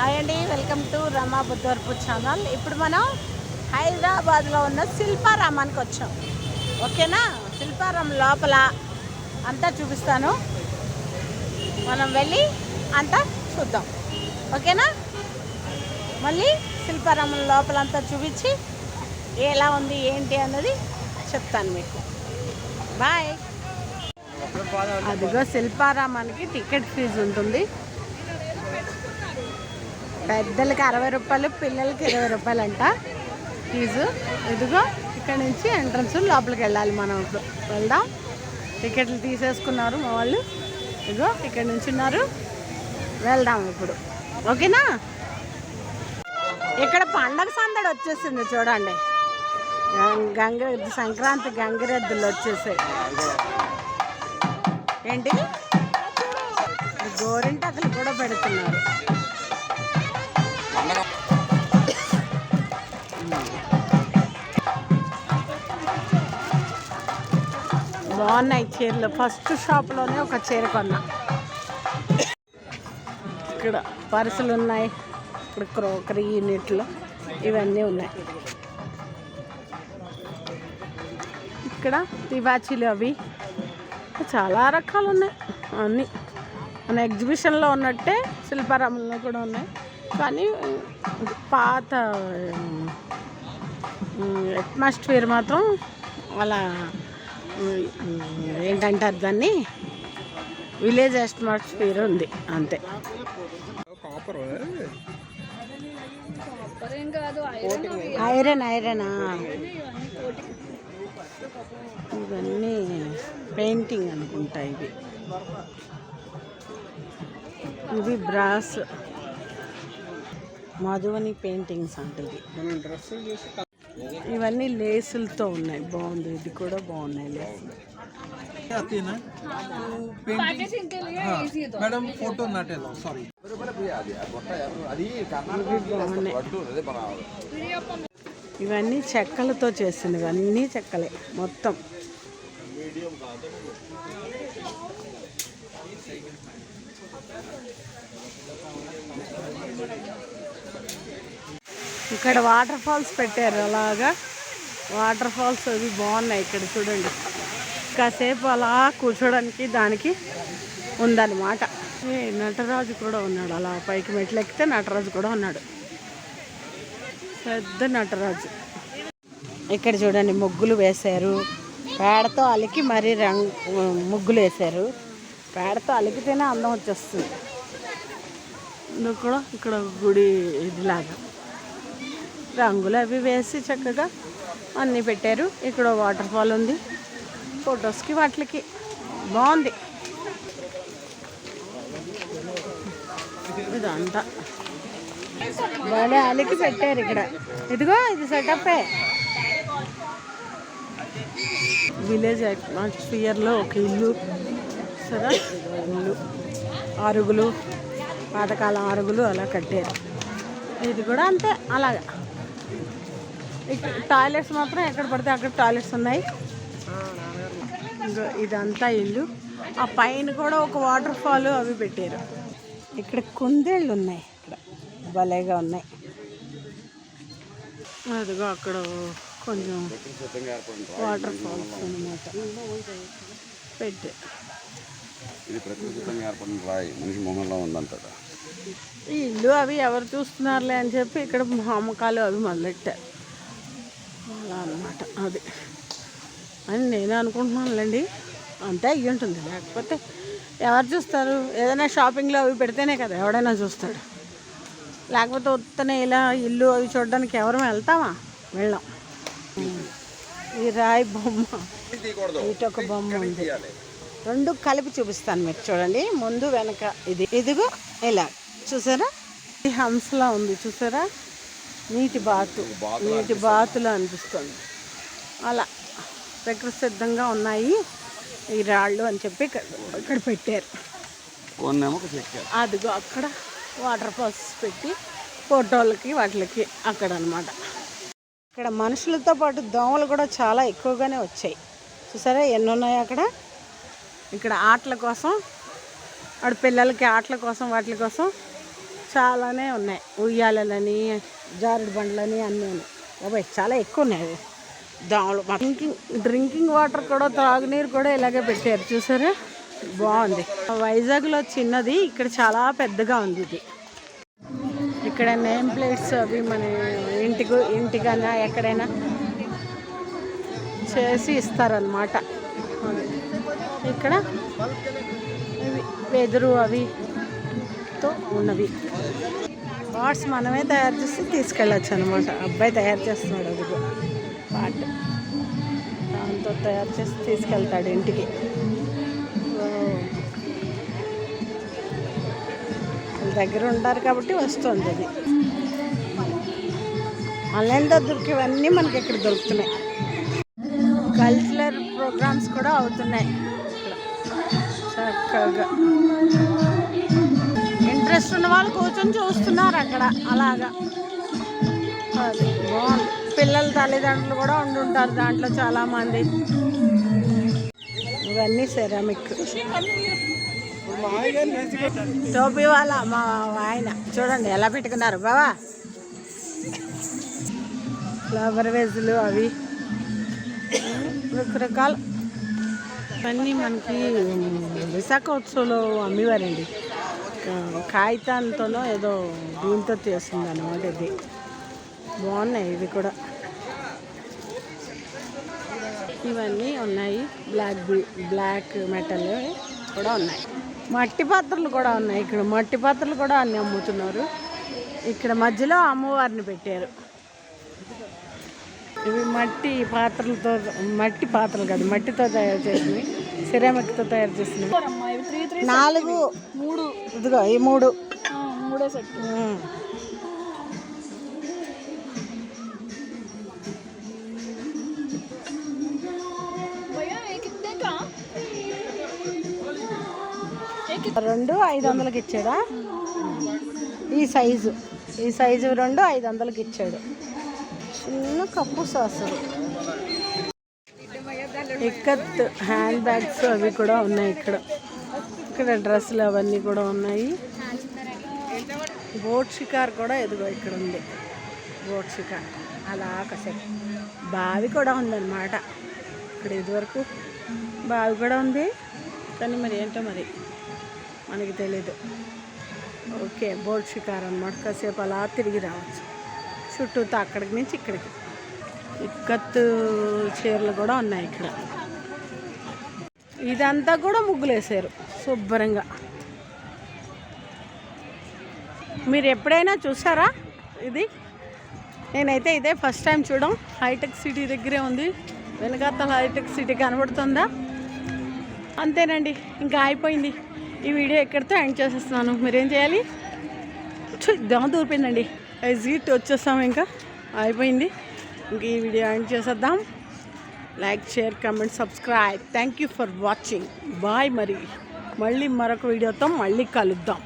Hi అండి welcome to Rama Buddhavarapu channel. ఇప్పుడు మనం హైదరాబాద్లో ఉన్న శిల్పారామానికి వచ్చాం. ఓకేనా? శిల్పారాం లోపల అంతా చూపిస్తాను. మనం వెళ్ళి అంతా చూద్దాం. ఓకేనా? మళ్ళీ శిల్పారామం లోపల అంతా చూపించి ఎలా ఉంది ఏంటి అన్నది చెప్తాను మీకు. బాయ్. అదిగో శిల్పారామానికి టికెట్ ఫీజు ఉంటుంది. పెద్దలకి అరవై రూపాయలు పిల్లలకి ఇరవై రూపాయలు అంట ఫీజు. ఇదిగో ఇక్కడ నుంచి ఎంట్రన్స్ లోపలికి వెళ్ళాలి మనం ఇప్పుడు. వెళ్దాం. టికెట్లు తీసేసుకున్నారు మా వాళ్ళు. ఇదిగో ఇక్కడ నుంచి ఉన్నారు. వెళ్దాం ఇప్పుడు. ఓకేనా? ఇక్కడ పండగ సందడి వచ్చేసింది చూడండి. గంగిరెద్దు సంక్రాంతి గంగిరెద్దులు వచ్చేసాయి. ఏంటి? గోరింటకలు కూడా పెడుతున్నారు. బాగున్నాయి చీరలు. ఫస్ట్ షాప్లోనే ఒక చీర కొన్నా. ఇక్కడ పర్సులు ఉన్నాయి. ఇక్కడ క్రోకరీ యూనిట్లు ఇవన్నీ ఉన్నాయి. ఇక్కడ తివాచీలు అవి. చాలా రకాలు ఉన్నాయి. అన్నీ. మన ఎగ్జిబిషన్లో ఉన్నట్టే శిల్పారామంలో కూడా ఉన్నాయి. కానీ పాత అట్మాస్ఫియర్ మాత్రం అలా ఏంటంటారు దాన్ని? విలేజ్ అట్మాస్ఫియర్ ఉంది అంతే. ఐరన్ ఐరనా? ఇవన్నీ పెయింటింగ్ అనుకుంటా ఇవి. ఇవి బ్రాస్ మధువని పెయింటింగ్స్ అంటే ఇది ఇవన్నీ లేసులతో ఉన్నాయి. బాగుంది. ఇది కూడా బాగున్నాయి లేసులు. ఇవన్నీ చెక్కలతో చేస్తుంది ఇవన్నీ చెక్కలే మొత్తం. ఇక్కడ వాటర్ ఫాల్స్ పెట్టారు అలాగా. వాటర్ ఫాల్స్ అవి బాగున్నాయి ఇక్కడ చూడండి. కాసేపు అలా కూర్చోడానికి దానికి ఉందన్నమాట. నటరాజు కూడా ఉన్నాడు అలా పైకి మెట్లు ఎక్కితే నటరాజు కూడా ఉన్నాడు. పెద్ద నటరాజు. ఇక్కడ చూడండి ముగ్గులు వేశారు. పేడతో అలికి మరీ రంగు ముగ్గులు వేశారు. పేడతో అలికితేనే అందం వచ్చేస్తుంది. ఇందుకు కూడా ఇక్కడ గుడి ఇదిలాగా. రంగులు అవి వేసి చక్కగా అన్నీ పెట్టారు. ఇక్కడ వాటర్ ఫాల్ ఉంది. ఫొటోస్కి వాటికి. బాగుంది. ఇదంతా. భలే అలికి పెట్టారు ఇక్కడ. ఇదిగో ఇది సెటప్పే విలేజ్ అట్మాస్ఫియర్లో ఒక ఇల్లు. సరే? ఇల్లు. అరుగులు పాతకాలం అరుగులు అలా కట్టారు. ఇది కూడా అంతే. అలాగా. ఇక్కడ టాయిలెట్స్ మాత్రం ఎక్కడ పడితే అక్కడ టాయిలెట్స్ ఉన్నాయి. ఇదంతా ఇల్లు. ఆ పైన కూడా ఒక వాటర్ ఫాల్ అవి పెట్టారు. ఇక్కడ కుందేళ్ళు ఉన్నాయి ఇక్కడ. భలేగా ఉన్నాయి. అదిగో అక్కడ కొంచెం వాటర్ ఫాల్స్ అనమాట పెట్టారు. ఇది ప్రకృతితంగా ఏర్పడిన రాయి మనిషి మొహంలో ఈ ఇల్లు అవి ఎవరు చూస్తున్నారులే అని చెప్పి ఇక్కడ అమ్మకాలు అవి మొదలెట్టారు. అలా అనమాట అది. అని నేను అనుకుంటున్నానులేండి. అంతే అయ్యి ఉంటుంది. లేకపోతే ఎవరు చూస్తారు? ఏదైనా షాపింగ్లో అవి పెడితేనే కదా ఎవడైనా చూస్తాడు. లేకపోతే ఉత్తనే ఇలా ఇల్లు అవి చూడడానికి ఎవరు వెళ్తామా? వెళ్ళాం. ఈ రాయి బొమ్మ. ఇటొక బొమ్మ ఉంది. రెండు కలిపి చూపిస్తాను మీకు చూడండి. ముందు వెనక ఇది. ఇదిగో ఇలా. చూసారా? ఇది హంసలా ఉంది. చూసారా? నీటి బాతు నీటి బాతులా అనిపిస్తుంది. అలా ప్రకృతి సిద్ధంగా ఉన్నాయి. ఈ రాళ్ళు అని చెప్పి ఇక్కడ ఇక్కడ పెట్టారు. అదిగో అక్కడ వాటర్ ఫాల్స్ పెట్టి ఫోటోలకి వాటికి అక్కడ అనమాట ఇక్కడ మనుషులతో పాటు దోమలు కూడా చాలా ఎక్కువగానే వచ్చాయి. చూసారా ఎన్ని ఉన్నాయి అక్కడ? ఇక్కడ ఆటల కోసం ఆడ పిల్లలకి ఆటల కోసం వాటి కోసం చాలానే ఉన్నాయి. ఉయ్యాలలని జారుడు బండ్లని అన్నీ ఉన్నాయి. బాబాయ్ చాలా ఎక్కువ ఉన్నాయి దాములు డ్రింకింగ్ డ్రింకింగ్ వాటర్ కూడా త్రాగునీరు కూడా ఇలాగే పెట్టారు. చూసారా? బాగుంది. వైజాగ్లో చిన్నది ఇక్కడ చాలా పెద్దగా ఉంది ఇది. ఇక్కడ నేమ్ ప్లేట్స్ అవి మన ఇంటికి ఇంటికైనా ఎక్కడైనా చేసి ఇస్తారనమాట ఇక్కడ వెదురు అవి. తో ఉన్నవి. పార్ట్స్ మనమే తయారు చేసి తీసుకెళ్ళచ్చు అనమాట అబ్బాయి తయారు చేస్తున్నాడు అది పార్ట్ దాంతో తయారు చేసి తీసుకెళ్తాడు ఇంటికి. వాళ్ళ దగ్గర ఉంటారు కాబట్టి వస్తుంది అది. ఆన్లైన్లో దొరికేవన్నీ మనకి ఇక్కడ దొరుకుతున్నాయి. కల్చరల్ ప్రోగ్రామ్స్ కూడా అవుతున్నాయి. చక్కగా. ఇంట్రెస్ట్ ఉన్న వాళ్ళు కూర్చొని చూస్తున్నారు అక్కడ. అలాగా. అది బాగుంది. పిల్లల తల్లిదండ్రులు కూడా ఉండుంటారు దాంట్లో చాలామంది. ఇవన్నీ సెరామిక్. టోపీ వాళ్ళ మా ఆయన. చూడండి ఎలా పెట్టుకున్నారు. బావా. ఫ్లవర్ వేజులు అవి. రకరకాల. అన్నీ మనకి విశాఖ ఉత్సవంలో అమ్మేవారండి. కాగితాలతోనో ఏదో దీంతో చేసింది అనమాట ఇది. బాగున్నాయి ఇవి కూడా. ఇవన్నీ ఉన్నాయి. బ్లాక్ బ్లాక్ మెటల్ కూడా ఉన్నాయి. మట్టి పాత్రలు కూడా ఉన్నాయి ఇక్కడ. మట్టి పాత్రలు కూడా అన్ని అమ్ముతున్నారు. ఇక్కడ మధ్యలో అమ్మవారిని పెట్టారు. ఇవి మట్టి పాత్రలతో మట్టి పాత్రలు కాదు మట్టితో తయారు చేసినవి. సిరామిక్తో తయారు చేసినవి నాలుగు. మూడు. ఇదిగో ఈ మూడు. మూడో సెట్ రెండు ఐదు వందలకి ఇచ్చాడా? ఈ సైజు. ఈ సైజు రెండు ఐదు వందలకి ఇచ్చాడు. చిన్న కప్పు సాసులు ఎక్కత్ హ్యాండ్ బ్యాగ్స్ అవి కూడా ఉన్నాయి ఇక్కడ. ఇక్కడ డ్రెస్సులు అవన్నీ కూడా ఉన్నాయి. బోట్ షికార్ కూడా ఎదుగో ఇక్కడ ఉంది. బోట్ షికార్. అలా కాసేపు బావి కూడా ఉందన్నమాట. ఇక్కడ ఇదివరకు బావి కూడా ఉంది. కానీ మరి ఏంటో మరి మనకి తెలీదు. ఓకే బోట్ షికార్ అనమాట కాసేపు అలా తిరిగి రావచ్చు. చుట్టూతో అక్కడికి నుంచి ఇక్కడికి. ఇక్కత్తు చీరలు కూడా ఉన్నాయి ఇక్కడ. ఇదంతా కూడా ముగ్గులు వేసారు శుభ్రంగా. మీరు ఎప్పుడైనా చూసారా ఇది? నేనైతే ఇదే ఫస్ట్ టైం చూడడం. హైటెక్ సిటీ దగ్గరే ఉంది. వెనకాతల హైటెక్ సిటీ కనబడుతుందా? అంతేనండి ఇంకా అయిపోయింది. ఈ వీడియో ఎక్కడితో ఎండ్ చేసేస్తున్నాను. మీరేం చేయాలి? దమ దూరిపోయిందండి ఎగ్జిట్ వచ్చేస్తాం ఇంకా. అయిపోయింది. ఇంక ఈ వీడియో ఎండ్ చేసేద్దాం. Like share comment subscribe thank you for watching bye మరి మళ్ళీ మరొక వీడియోతో మళ్ళీ కలుద్దాం.